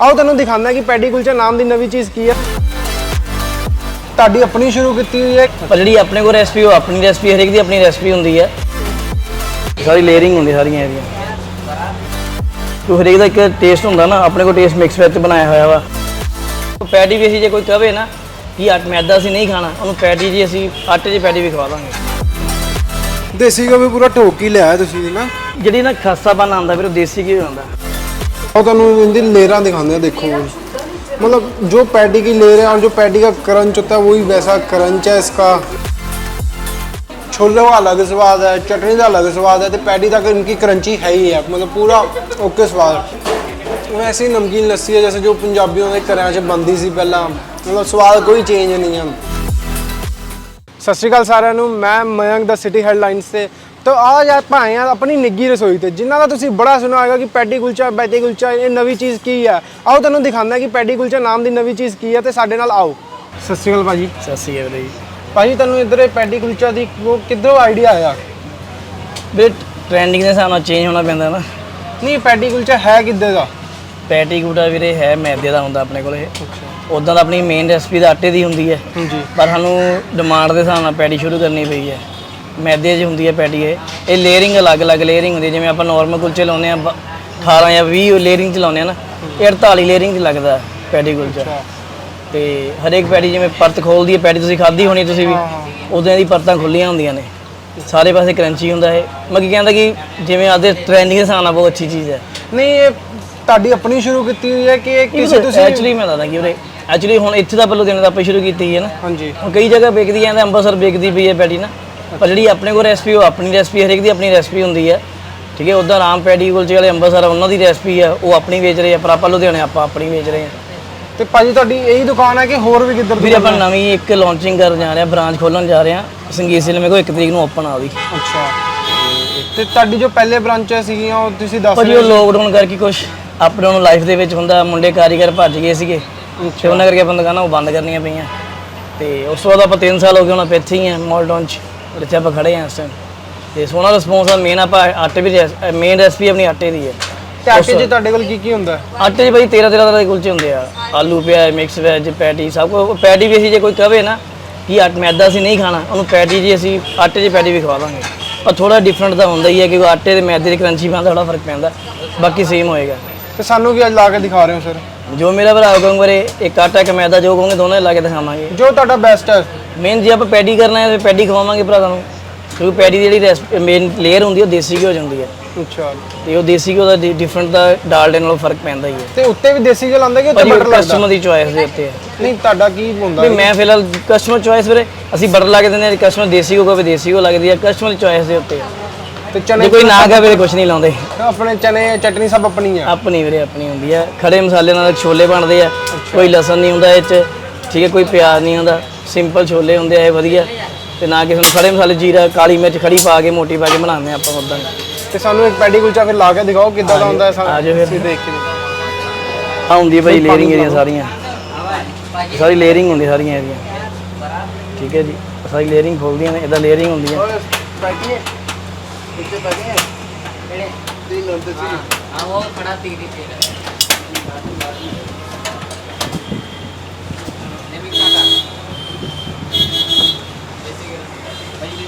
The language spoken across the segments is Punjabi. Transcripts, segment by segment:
ਆਓ ਤੁਹਾਨੂੰ ਦਿਖਾਉਂਦਾ ਕਿ ਪੈਡੀ ਕੁਲਚਾ ਨਾਮ ਦੀ ਨਵੀਂ ਚੀਜ਼ ਕੀ ਹੈ। ਤੁਹਾਡੀ ਆਪਣੀ ਸ਼ੁਰੂ ਕੀਤੀ ਹੋਈ ਹੈ। ਪਰ ਜਿਹੜੀ ਆਪਣੇ ਕੋਲ ਰੈਸਪੀ ਉਹ ਆਪਣੀ ਰੈਸਪੀ ਹਰੇਕ ਦੀ ਆਪਣੀ ਰੈਸਪੀ ਹੁੰਦੀ ਹੈ। ਸਾਰੀ ਲੇਅਰਿੰਗ ਹੁੰਦੀ ਸਾਰੀਆਂ ਇਹਦੀਆਂ। ਤੋ ਹਰੇਕ ਦਾ ਇੱਕ ਟੇਸਟ ਹੁੰਦਾ ਨਾ ਆਪਣੇ ਕੋਲ ਟੇਸਟ ਮਿਕਸ ਵਿੱਚ ਬਣਾਇਆ ਹੋਇਆ ਵਾ। ਪੈਟੀ ਵੀ ਅਸੀਂ ਜੇ ਕੋਈ ਕਹੇ ਨਾ ਕਿ ਆਟ ਮੈਦਾ ਅਸੀਂ ਨਹੀਂ ਖਾਣਾ ਉਹਨੂੰ ਪੈਟੀ ਜੀ ਅਸੀਂ ਆਟੇ ਦੀ ਪੈਟੀ ਵੀ ਖਵਾ ਦਾਂਗੇ। ਦੇਸੀ ਘਿਓ ਵੀ ਪੂਰਾ ਢੋਕ ਹੀ ਲਿਆ ਤੁਸੀਂ ਨਾ। ਜਿਹੜੀ ਨਾ ਖਸਤਾਪਨ ਆਉਂਦਾ ਫਿਰ ਉਹ ਦੇਸੀ ਘੀ ਹੁੰਦਾ और ਤੁਹਾਨੂੰ इनकी लेयरां दिखाते हैं देखो मतलब जो पैडी की लेयर है और जो पैडी का क्रंच होता है वही वैसा क्रंच है इसका छोले का अलग स्वाद है चटनी का अलग स्वाद है तो पैडी तक इनकी क्रंची है ही है मतलब पूरा ओके स्वाद वैसे ही नमकीन लस्सी है जैसे जो पंजाबियों के घरों च बनती सी पहला मतलब स्वाद कोई चेंज नहीं है ਸਤਿ ਸ਼੍ਰੀ ਅਕਾਲ ਸਾਰਿਆਂ ਨੂੰ ਮੈਂ ਮਯੰਕ ਦਾ ਸਿਟੀ ਹੈਡਲਾਈਨਸ ਤੇ ਤਾਂ ਅੱਜ ਆਪਾਂ ਆਏ ਹਾਂ ਆਪਣੀ ਨਿੱਗੀ ਰਸੋਈ ਤੇ ਜਿਨ੍ਹਾਂ ਦਾ ਤੁਸੀਂ ਬੜਾ ਸੁਣਿਆ ਹੋਵੇਗਾ ਕਿ ਪੈਟੀ ਕੁਲਚਾ ਬੈਟੀ ਕੁਲਚਾ ਇਹ ਨਵੀਂ ਚੀਜ਼ ਕੀ ਹੈ ਆਓ ਤੁਹਾਨੂੰ ਦਿਖਾਉਂਦਾ ਕਿ ਪੈਟੀ ਕੁਲਚਾ ਨਾਮ ਦੀ ਨਵੀਂ ਚੀਜ਼ ਕੀ ਹੈ ਤੇ ਸਾਡੇ ਨਾਲ ਆਓ। ਸਤਿ ਸ਼੍ਰੀ ਅਕਾਲ ਭਾਜੀ। ਸਤਿ ਸ਼੍ਰੀ ਅਕਾਲ ਜੀ। ਭਾਜੀ ਤੁਹਾਨੂੰ ਇੱਧਰ ਇਹ ਪੈਟੀ ਕੁਲਚਾ ਦੀ ਉਹ ਕਿੱਧਰੋਂ ਆਈਡੀਆ ਆਇਆ? ਵੀਰੇ ਟ੍ਰੈਂਡਿੰਗ ਦੇ ਹਿਸਾਬ ਨਾਲ ਚੇਂਜ ਹੋਣਾ ਪੈਂਦਾ ਨਾ। ਨਹੀਂ ਪੈਟੀ ਕੁਲਚਾ ਹੈ ਕਿੱਧਰ ਦਾ? ਪੈਟੀ ਗੂਟਾ ਵੀਰੇ ਹੈ ਮੈਦੇ ਦਾ ਹੁੰਦਾ ਆਪਣੇ ਕੋਲ। ਇਹ ਉਦਾਂ ਤਾਂ ਆਪਣੀ ਮੇਨ ਰੈਸਪੀ ਦਾ ਆਟੇ ਦੀ ਹੁੰਦੀ ਹੈ। ਹਾਂਜੀ। ਪਰ ਸਾਨੂੰ ਡਿਮਾਂਡ ਦੇ ਹਿਸਾਬ ਨਾਲ ਪੈਟੀ ਸ਼ੁਰੂ ਕਰਨੀ ਪਈ ਹੈ। ਮੈਦੇ 'ਚ ਹੁੰਦੀ ਹੈ ਪੈਟੀ ਇਹ ਇਹ ਲੇਅਰਿੰਗ ਅਲੱਗ-ਅਲੱਗ ਲੇਅਰਿੰਗ ਹੁੰਦੀ ਹੈ। ਜਿਵੇਂ ਆਪਾਂ ਨਾਰਮਲ ਕੁਲਚੇ ਲਾਉਂਦੇ ਆ 18 ਜਾਂ 20 ਲੇਅਰਿੰਗ 'ਚ ਲਾਉਂਦੇ ਆ ਨਾ ਇਹ 48 ਲੇਅਰਿੰਗ 'ਚ ਲੱਗਦਾ ਹੈ ਪੈਟੀ ਕੁਲਚਾ। ਤੇ ਹਰੇਕ ਪੈਟੀ ਜਿਵੇਂ ਪਰਤ ਖੋਲਦੀ ਹੈ ਪੈਟੀ ਤੁਸੀਂ ਖਾਧੀ ਹੋਣੀ ਤੁਸੀਂ ਵੀ ਉਦੋਂ ਦੀ ਪਰਤਾਂ ਖੁੱਲੀਆਂ ਹੁੰਦੀਆਂ ਨੇ। ਸਾਰੇ ਪਾਸੇ ਕਰੰਚੀ ਹੁੰਦਾ ਇਹ। ਮੈਂ ਕੀ ਕਹਿੰਦਾ ਕਿ ਜਿਵੇਂ ਆਦੇ ਟ੍ਰੈਂਡਿੰਗ ਦੇ ਹਿਸਾਬ ਨਾਲ ਬਹੁਤ ਅੱਛੀ ਚੀਜ਼ ਹੈ। ਨਹੀਂ ਇਹ ਤੁਹਾਡੀ ਆਪਣੀ ਸ਼ੁਰੂ ਕੀਤੀ ਹੋਈ ਹੈ ਕਿ ਇਹ ਕਿਸੇ ਤੁਸੀਂ ਐਕਚੁਅਲੀ ਮੈਂ ਦੱਸਦਾ ਕਿ ਉਰੇ ਐਕਚੁਅਲੀ ਹੁਣ ਇੱਥੇ ਦਾ ਪਹਿਲੋਂ ਦਿਨ ਦਾ ਆਪਾਂ ਸ਼ੁਰੂ ਕੀਤੀ ਹੈ ਨਾ। ਹਾਂਜੀ। ਹੁਣ ਕਈ ਜਗ੍ਹਾ ਹੈ ਤੇ ਅੰਮ੍ਰਿਤਸਰ ਵਿਕਦੀ ਪਈ ਹੈ ਪੈਟੀ ਨਾ। ਪਰ ਜਿਹੜੀ ਆਪਣੇ ਕੋਲ ਰੈਸਪੀ ਉਹ ਆਪਣੀ ਰੈਸਪੀ ਹਰੇਕ ਦੀ ਆਪਣੀ ਰੈਸਪੀ ਹੁੰਦੀ ਹੈ। ਠੀਕ ਹੈ ਉਧਰ ਰਾਮ ਪੈਟੀ ਕੁਲਚੇ ਵਾਲੇ ਅੰਮ੍ਰਿਤਸਰ ਉਹਨਾਂ ਦੀ ਰੈਸਪੀ ਹੈ। ਉਹ ਆਪਣੀ ਵੇਚ ਰਹੇ ਆ ਪਰ ਆਪਾਂ ਲੁਧਿਆਣੇ ਆਪਾਂ ਆਪਣੀ ਵੇਚ ਰਹੇ ਹਾਂ ਤੇ ਭਾਜੀ ਤੁਹਾਡੀ ਇਹੀ ਦੁਕਾਨ ਹੈ ਕਿ ਹੋਰ ਵੀ ਕਿੱਧਰ ਵੀਰੇ ਆਪਾਂ ਨਵੀਂ ਇੱਕ ਲਾਂਚਿੰਗ ਕਰਨ ਜਾ ਰਹੇ ਹਾਂ ਬ੍ਰਾਂਚ ਖੋਲਣ ਜਾ ਰਹੇ ਹਾਂ। ਸੰਗੀਤ ਸਿਲ ਮੇ ਕੋ ਇੱਕ ਤਰੀਕ ਨੂੰ ਓਪਨ ਆ ਉਹਦੀ। ਅੱਛਾ। ਤੇ ਤੁਹਾਡੀ ਜੋ ਪਹਿਲੇ ਬ੍ਰਾਂਚਾਂ ਸੀਗੀਆਂ ਉਹ ਤੁਸੀਂ ਦੱਸ ਭਾਜੀ ਉਹ ਲੋਕਡਾਊਨ ਕਰਕੇ ਕੁਝ ਅਪ ਡਾਊਨ ਲਾਈਫ ਦੇ ਵਿੱਚ ਹੁੰਦਾ ਮੁੰਡੇ ਕਾਰੀਗਰ ਭੱਜ ਗਏ ਸੀਗੇ। ਤੇ ਉਹਨਾਂ ਕਰਕੇ ਆਪਾਂ ਦੁਕਾਨਾਂ ਉਹ ਬੰਦ ਕਰਨੀਆਂ ਪਈਆਂ। ਤੇ ਉਸ ਤੋਂ ਬਾਅਦ ਆਪਾਂ 3 ਸਾਲ ਹੋ ਗਏ ਹੁਣ ਆਪਾਂ ਇੱਥੇ ਹੀ ਹਾਂ ਮਾਲਡਾਊਨ ਚ ਜਿੱਥੇ ਆਪਾਂ ਖੜੇ ਹਾਂ ਇਸ ਟਾਈਮ ਤੇ ਸੋਹਣਾ ਰਿਸਪੌਂਸ ਆ ਮੇਨ ਆਪਾਂ ਆਟੇ ਵੀ ਮੇਨ ਰੈਸਪੀ ਆਪਣੀ ਆਟੇ ਦੀ ਹੈ। ਤੇ ਆਟੇ 'ਚ ਤੁਹਾਡੇ ਕੋਲ ਕੀ ਕੀ ਹੁੰਦਾ? ਆਟੇ 'ਚ ਭਾਈ 13 13 ਤਰ੍ਹਾਂ ਦੇ ਕੁਲਚੇ ਹੁੰਦੇ ਆ। ਆਲੂ ਪਿਆ ਮਿਕਸ ਵੈਜ ਪੈਟੀ ਸਭ ਕੁਝ ਪੈਟੀ ਵੀ ਅਸੀਂ ਜੇ ਕੋਈ ਕਹੇ ਨਾ ਕਿ ਆਟ ਮੈਦਾ ਅਸੀਂ ਨਹੀਂ ਖਾਣਾ ਉਹਨੂੰ ਪੈਟੀ ਜੀ ਅਸੀਂ ਆਟੇ 'ਚ ਪੈਟੀ ਵੀ ਖਵਾ ਦਾਂਗੇ। ਪਰ ਥੋੜਾ ਡਿਫਰੈਂਟ ਤਾਂ ਹੁੰਦਾ ਹੀ ਹੈ ਕਿ ਆਟੇ ਤੇ ਮੈਦੇ ਦੇ ਕਰੰਚੀ ਪਾਉਂਦਾ ਥੋੜਾ ਫ਼ਰਕ ਪੈਂਦਾ ਬਾਕੀ ਸੇਮ ਹੋਏਗਾ। ਤੇ ਸਾਨੂੰ ਕੀ ਅੱਜ ਲਾ ਕੇ ਦਿਖਾ ਰਹੇ ਹੋ ਸਰ ਜੋ ਮੇਰਾ ਭਰਾ ਕਹੂੰਗਾ ਇੱਕ ਆਟਾ ਇੱਕ ਮੈਦਾ ਜੋ ਕਹੋਗੇ ਦੋਨੇ ਲਾ ਕੇ ਦਿਖਾਵਾਂਗੇ। ਜੋ ਤੁਹਾਡਾ ਬੈਸਟ ਹੈ। ਮੇਨ ਜੇ ਆਪਾਂ ਪੈਟੀ ਕਰਨਾ ਹੈ ਤੇ ਪੈਟੀ ਖਵਾਵਾਂਗੇ ਭਰਾ ਤੁਹਾਨੂੰ। ਕਿਉਂਕਿ ਪੈਟੀ ਦੀ ਜਿਹੜੀ ਮੇਨ ਲੇਅਰ ਹੁੰਦੀ ਹੈ ਉਹ ਦੇਸੀ ਘਿਓ ਹੁੰਦੀ ਹੈ। ਅੱਛਾ। ਤੇ ਉਹ ਦੇਸੀ ਘਿਓ ਦਾ ਡਿਫਰੈਂਟ ਦਾ ਡਾਲਡੇ ਨਾਲੋਂ ਫ਼ਰਕ ਪੈਂਦਾ ਹੀ ਹੈ। ਤੇ ਉੱਤੇ ਵੀ ਦੇਸੀ ਘਿਓ ਲਾਉਂਦੇ ਕਿ ਉੱਤੇ ਬਟਰ ਲੱਗਦਾ ਕਸਟਮਰ ਦੀ ਚੁਆਇਸ ਦੇ ਉੱਤੇ ਹੈ। ਨਹੀਂ ਤੁਹਾਡਾ ਕੀ ਹੁੰਦਾ ਨਹੀਂ ਮੈਂ ਫਿਲਹਾਲ ਕਸਟਮਰ ਚੁਆਇਸ ਵੀਰੇ ਅਸੀਂ ਬਟਰ ਲਾ ਕੇ ਦਿੰਦੇ ਹਾਂ ਕਸਟਮਰ ਦੇਸੀ ਕੋ ਕਹੇ ਦੇਸੀ ਕੋ ਲੱਗਦੀ ਹੈ ਕਸਟਮਰ ਚੁਆਇਸ ਦੇ ਉੱਤੇ ਹੈ। ਤੇ ਚਨੇ ਕੋਈ ਨਾ ਕਹੇ ਵੀਰੇ ਕੁਝ ਨਹੀਂ ਲਾਉਂਦੇ। ਆਪਣੇ ਚਨੇ ਚਟਨੀ ਸਭ ਆਪਣੀ ਹੈ ਆਪਣੀ ਵੀਰੇ ਆਪਣੀ ਹੁੰਦੀ ਹੈ। ਖੜੇ ਮਸਾਲੇ ਨਾਲ ਛੋਲੇ ਬਣਦੇ ਆ। ਕੋਈ ਲਸਣ ਨਹੀਂ ਹੁੰਦਾ ਇਹ ਚ। ਠੀਕ ਹੈ ਕੋਈ ਪਿਆਜ਼ ਨਹੀਂ ਹੁੰਦਾ। ਸਿੰਪਲ ਛੋਲੇ ਹੁੰਦੇ ਆ ਇਹ ਵਧੀਆ। ਤੇ ਨਾ ਕਿਸੇ ਨੂੰ ਖੜੇ ਮਸਾਲੇ ਜੀਰਾ ਕਾਲੀ ਮਿਰਚ ਖੜੀ ਪਾ ਕੇ ਮੋਟੀ ਪਾ ਕੇ ਬਣਾਉਂਦੇ ਆ ਆਪਾਂ ਉਦਾਂ ਤੇ ਸਾਨੂੰ ਇੱਕ ਪੈਡੀ ਕੁਲਚਾ ਫਿਰ ਲਾ ਕੇ ਦਿਖਾਓ ਕਿੱਦਾਂ ਦਾ ਹੁੰਦਾ ਹੈ ਆ ਜਾਓ ਫਿਰ। ਅਸੀਂ ਦੇਖ ਕੇ। ਆ ਹੁੰਦੀ ਹੈ ਭਾਈ ਲੇਅਰਿੰਗ ਇਹਦੀਆਂ ਸਾਰੀਆਂ। ਸਾਰੀ ਲੇਅਰਿੰਗ ਹੁੰਦੀ ਸਾਰੀਆਂ ਇਹਦੀਆਂ। ਠੀਕ ਹੈ ਜੀ ਸਾਰੀ ਲੇਅਰਿੰਗ ਖੋਲਦੀਆਂ ਨੇ ਇਹਦਾ ਲੇਅਰਿੰਗ ਹੁੰਦੀ ਹੈ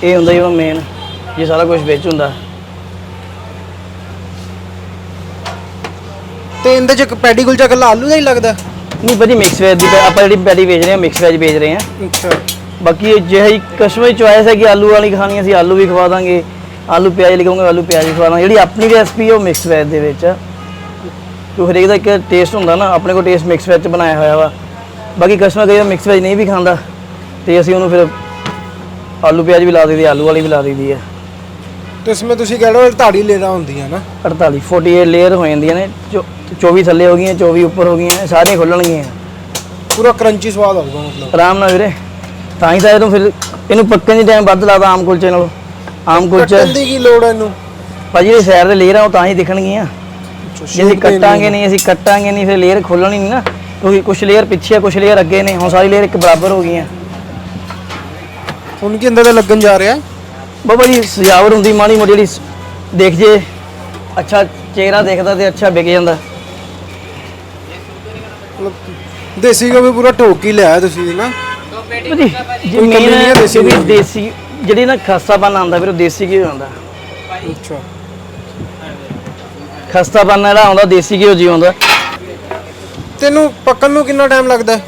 ਇਹ ਹੁੰਦਾ ਜਿਹੜਾ ਮੇਨ ਇਹ ਸਾਰਾ ਕੁਝ ਵਿੱਚ ਹੁੰਦਾ। ਤੇ ਇਹਦੇ ਚ ਪੈਡੀ ਕੁਲਚਾ ਕੱਲਾ ਆਲੂ ਦਾ ਹੀ ਲੱਗਦਾ? ਨਹੀਂ ਭਾਜੀ ਮਿਕਸ ਵੈਜ ਦੀ ਪੈ- ਆਪਾਂ ਜਿਹੜੀ ਪੈਟੀ ਵੇਚ ਰਹੇ ਹਾਂ ਮਿਕਸ ਵੈਜ ਵੇਚ ਰਹੇ ਹਾਂ। ਅੱਛਾ। ਬਾਕੀ ਜੇ ਹੀ ਕਸਟਮਰ ਚੁਆਇਸ ਹੈ ਕਿ ਆਲੂ ਵਾਲੀ ਖਾਣੀ ਅਸੀਂ ਆਲੂ ਵੀ ਖਵਾ ਦਾਂਗੇ। ਆਲੂ ਪਿਆਜ਼ ਲਿਖਾਂਗੇ ਆਲੂ ਪਿਆਜ਼ ਵੀ ਖਵਾ ਦਾਂਗੇ। ਜਿਹੜੀ ਆਪਣੀ ਰੈਸਪੀ ਹੈ ਉਹ ਮਿਕਸ ਵੈਜ ਦੇ ਵਿੱਚ ਆ ਕਿਉਂ ਹਰੇਕ ਦਾ ਇੱਕ ਟੇਸਟ ਹੁੰਦਾ ਨਾ ਆਪਣੇ ਕੋਲ ਟੇਸਟ ਮਿਕਸ ਵੈਜ ਚ ਬਣਾਇਆ ਹੋਇਆ ਵਾ। ਬਾਕੀ ਕਸਟਮਰ ਕਈ ਮਿਕਸ ਵੈਜ ਨਹੀਂ ਵੀ ਖਾਂਦਾ ਤੇ ਅਸੀਂ ਉਹਨੂੰ ਫਿਰ ਆਲੂ ਪਿਆਜ਼ ਵੀ ਲਾ ਦਈਦੀ ਆਲੂ ਵਾਲੀ ਵੀ ਲਾ ਦਈਦੀ ਹੈ ਤੇ ਇਸਮੇ ਤੁਸੀਂ ਕਹਿ ਰਹੇ ਹੋ ਧਾੜੀ ਲੇਰਾ ਹੁੰਦੀਆਂ ਨਾ? 48 48 ਲੇਅਰ ਹੋ ਜਾਂਦੀਆਂ ਨੇ ਚੌ- 24 ਥੱਲੇ ਹੋ ਗਈਆਂ 24 ਉੱਪਰ ਹੋ ਗਈਆਂ ਸਾਰੀਆਂ ਖੁੱਲਣਗੀਆਂ। ਪੂਰਾ ਕਰੰਚੀ ਸਵਾਦ ਆਊਗਾ ਮਤਲਬ। ਆਰਾਮ ਨਾਲ ਵੀਰੇ ਤਾਂ ਹੀ ਤਾਂ ਇਹਨੂੰ ਫਿਰ ਇਹਨੂੰ ਪੱਕਣ ਦੀ ਟਾਈਮ ਵੱਧ ਲੱਗਦਾ ਆਮ ਕੁਲਚੇ ਨਾਲੋਂ। ਆਮ ਕੁਲਚਾ ਕੱਟਣ ਦੀ ਕੀ ਲੋੜ ਹੈ ਇਹਨੂੰ? ਭਾਜੀ ਇਹ ਸਾਈਡ ਦੇ ਲੇਅਰ ਉਹ ਤਾਂ ਹੀ ਦਿਖਣਗੀਆਂ। ਜੇ ਅਸੀਂ ਕੱਟਾਂਗੇ ਨਹੀਂ ਅਸੀਂ ਕੱਟਾਂਗੇ ਨਹੀਂ ਫਿਰ ਲੇਅਰ ਖੋਲਣੀ ਨਹੀਂ ਨਾ। ਕਿਉਂਕਿ ਕੁਝ ਲੇਅਰ ਪਿੱਛੇ ਆ ਕੁਝ ਲੇਅਰ ਅੱਗੇ ਨੇ ਹੁਣ ਸਾਰੀ ਲੇਅਰ ਇੱਕ ਬਰਾਬਰ ਹੋ ਗਈਆਂ। ਹੁਣ ਕੀ ਅੰਦਰ ਦਾ ਲੱਗਣ ਜਾ ਰਿਹਾ ਹੈ? ਬਾਬਾ ਜੀ ਸਜਾਵਟ ਹੁੰਦੀ ਮਾੜੀ ਮੋਟੀ ਜਿਹੜੀ ਦੇਖ ਜੇ ਅੱਛਾ ਚਿਹਰਾ ਦੇਖਦਾ ਤੇ ਅੱਛਾ ਵਿਕ ਜਾਂਦਾ। ਮਤਲਬ ਦੇਸੀ ਘਿਓ ਵੀ ਪੂਰਾ ਢੋਕ ਹੀ ਲਿਆ ਤੁਸੀਂ ਨਾ? ਕਮੀ ਨਹੀਂ ਹੈ ਦੇਸੀ ਜਿਹੜੀ। ਦੇਸੀ ਜਿਹੜੀ ਨਾ ਖਸਤਾਪਨ ਆਉਂਦਾ ਫਿਰ ਉਹ ਦੇਸੀ ਘਿਓ ਆਉਂਦਾ। ਅੱਛਾ। ਖਸਤਾਪਨ ਜਿਹੜਾ ਆਉਂਦਾ ਦੇਸੀ ਘਿਓ ਜੀ ਆਉਂਦਾ। ਤੈਨੂੰ ਪੱਕਣ ਨੂੰ ਕਿੰਨਾ ਟਾਈਮ ਲੱਗਦਾ ਹੈ?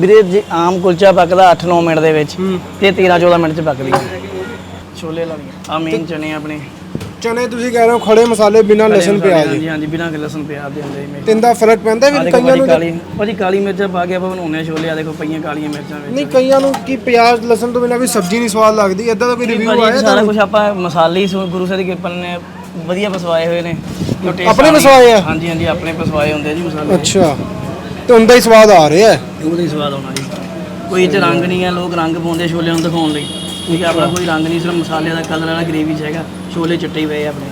ਵੀਰੇ ਜੇ ਆਮ ਕੁਲਚਾ ਪੱਕਦਾ 8-9 ਮਿੰਟ ਦੇ ਵਿੱਚ। ਤੇ 13-14 ਮਿੰਟ ਚ ਪੱਕਦੀ ਹੈ। ਛੋਲੇ ਲਾ ਆ ਮੇਨ ਚਨੇ ਆਪਣੇ। ਚਨੇ ਤੁਸੀਂ ਕਹਿ ਰਹੇ ਹੋ ਖੜੇ ਮਸਾਲੇ ਬਿਨਾਂ ਲਸਣ ਪਿਆਜ਼ ਹਾਂਜੀ ਹਾਂਜੀ ਬਿਨਾਂ ਲਸਣ ਪਿਆਜ਼ ਦੇ ਹੁੰਦੇ ਮੇਰੇ ਤਿੰਨ ਦਾ ਫ਼ਰਕ ਪੈਂਦਾ ਵੀ ਕਈਆਂ ਨੂੰ ਕਾਲੀ ਭਾਜੀ ਕਾਲੀ ਮਿਰਚਾਂ ਪਾ ਕੇ ਆਪਾਂ ਬਣਾਉਂਦੇ ਆ ਛੋਲੇ ਆ ਦੇਖੋ ਪਈਆਂ ਕਾਲੀਆਂ ਮਿਰਚਾਂ ਵਿੱਚ। ਨਹੀਂ ਕਈਆਂ ਨੂੰ ਕੀ ਪਿਆਜ਼ ਲਸਣ ਤੋਂ ਬਿਨਾਂ ਵੀ ਸਬਜ਼ੀ ਨਹੀਂ ਸਵਾਦ ਲੱਗਦੀ। ਇਦਾਂ ਦਾ ਕੋਈ ਰਿਵਿਊ ਆਇਆ ਸਾਰਾ ਕੁਝ ਆਪਾਂ ਮਸਾਲੇ ਹੀ ਗੁਰੂ ਸਾਹਿਬ ਦੀ ਕਿਰਪਾ ਨੇ ਵਧੀਆ ਪਸਵਾਏ ਹੋਏ ਨੇ। ਆਪਣੇ ਪਸਵਾਏ ਆ? ਹਾਂਜੀ ਹਾਂਜੀ ਆਪਣੇ ਪਸਵਾਏ ਹੁੰਦੇ ਜੀ ਮਸਾਲੇ। ਅੱਛਾ। ਤੇ ਉਹਦਾ ਹੀ ਸਵਾਦ ਆ ਰਿਹਾ ਹੈ। ਉਹਦਾ ਹੀ ਸਵਾਦ ਆਉਣਾ ਜੀ। ਕੋਈ ਇਹ ਚ ਰੰਗ ਨਹੀਂ ਹੈ ਲੋਕ ਰੰਗ ਪਾਉਂਦੇ ਆ ਛੋਲਿਆਂ ਨੂੰ ਦਿਖਾਉਣ ਲਈ। ਠੀਕ ਹੈ ਆਪਣਾ ਕੋਈ ਰੰਗ ਨਹੀਂ ਸਿਰਫ ਮਸਾਲੇ ਦਾ ਕਲਰ ਵਾਲਾ ਗ੍ਰੇਵੀ ਚ ਹੈਗਾ। ਛੋਲੇ ਚਿੱਟੇ ਹੀ ਪਏ ਆ ਆਪਣੇ।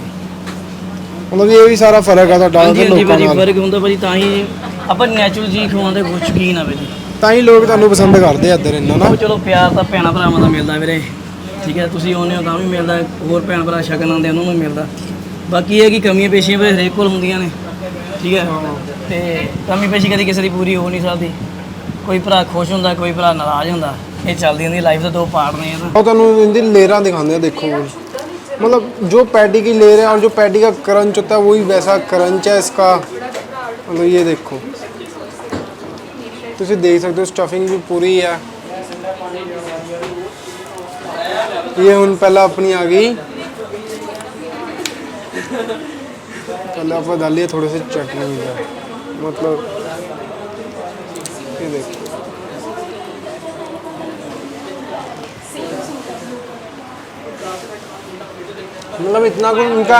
ਮਤਲਬ ਇਹ ਵੀ ਸਾਰਾ ਫ਼ਰਕ ਆ ਤੁਹਾਡਾ ਹਾਂਜੀ ਉਹਦੇ ਹਾਂਜੀ ਲੋਕਾਂ ਭਾਜੀ ਨਾਲ। ਫ਼ਰਕ ਹੁੰਦਾ ਭਾਜੀ ਤਾਂ ਹੀ ਆਪਾਂ ਨੈਚੁਰਲ ਚੀਜ਼ ਖਵਾਉਂਦੇ ਬਹੁਤ ਸ਼ੌਕੀਨ ਆ ਭਾਜੀ। ਤਾਂ ਹੀ ਲੋਕ ਤੁਹਾਨੂੰ ਪਸੰਦ ਕਰਦੇ ਆ ਇੱਧਰ ਇੰਨਾ ਨਾ। ਉਹ ਚਲੋ ਪਿਆਰ ਤਾਂ ਭੈਣਾਂ ਭਰਾਵਾਂ ਦਾ ਮਿਲਦਾ ਵੀਰੇ। ਠੀਕ ਹੈ ਤੁਸੀਂ ਆਉਂਦੇ ਹੋ ਤਾਂ ਵੀ ਮਿਲਦਾ ਹੋਰ ਭੈਣ ਭਰਾ ਸ਼ਗਨ ਆਉਂਦੇ ਉਹਨਾਂ ਨੂੰ ਵੀ ਮਿਲਦਾ। ਬਾਕੀ ਇਹ ਹੈ ਕਿ ਕਮੀਆਂ ਪੇਸ਼ੀਆਂ ਵੀ ਹਰੇਕ ਕੋਲ ਹੁੰਦੀਆਂ ਨੇ। ਠੀਕ ਹੈ। ਤੇ ਕਮੀ ਪੇਸ਼ੀ ਕਦੀ ਕਿਸੇ ਦੀ ਪੂਰੀ ਹੋ ਨਹੀਂ ਸਕਦੀ ਕੋਈ ਭਰਾ ਖੁਸ਼ ਹੁੰਦਾ ਕੋਈ ਭਰਾ ਨਾਰਾਜ਼ ਹੁੰਦਾ ਇਹ ਚੱਲਦੀ ਹੁੰਦੀ ਲਾਈਫ ਦੇ ਦੋ ਪਾਰਟ ਨੇ ਇਹ ਤਾਂ ਉਹ ਤੁਹਾਨੂੰ ਇਹਦੀ ਲੇਅਰਾਂ ਦਿਖਾਉਂਦੇ ਆ ਦੇਖੋ मतलब जो पैडी की लेयर है और जो पैडी का क्रंच होता है वही वैसा क्रंच है इसका मतलब ये देखो ਤੁਸੀਂ ਦੇਖ ਸਕਦੇ ਹੋ ਸਟਫਿੰਗ ਵੀ ਪੂਰੀ ਹੈ ਇਹ ਹੁਣ ਪਹਿਲਾਂ ਆਪਣੀ ਆ ਗਈ ਪਹਿਲਾਂ ਆਪਾਂ डालिए थोड़े से चटनी इधर मतलब ये देखो मतलब इतना कुछ इनका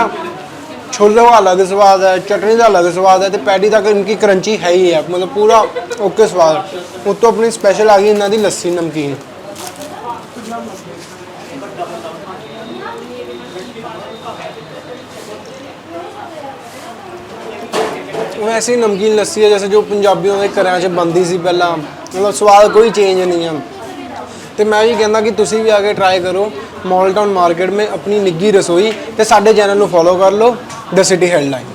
छोले का अलग स्वाद है चटनी का अलग स्वाद है तो पैडी तक इनकी क्रंची है ही है मतलब पूरा ओके स्वाद उतो अपनी स्पेशल आ गई इन्हों की लस्सी नमकीन ਉਹ ਐਸੀ ਨਮਕੀਨ ਲੱਸੀ ਹੈ जैसे ਜੋ ਪੰਜਾਬੀਆਂ ਦੇ ਘਰਾਂ 'ਚ ਬੰਦੀ ਸੀ ਪਹਿਲਾਂ। ਮਤਲਬ ਸਵਾਦ ਕੋਈ ਚੇਂਜ ਨਹੀਂ ਆ। ਤੇ ਮੈਂ ਵੀ ਕਹਿੰਦਾ ਕਿ ਤੁਸੀਂ ਵੀ ਆ ਕੇ ਟਰਾਈ ਕਰੋ ਮॉल टाउन ਮਾਰਕੀਟ ਮੇ ਆਪਣੀ ਨਿੱਗੀ ਰਸੋਈ ਤੇ ਸਾਡੇ ਚੈਨਲ ਨੂੰ ਫੋਲੋ ਕਰ ਲਓ ਦ ਸਿਟੀ ਹੈਡਲਾਈਨ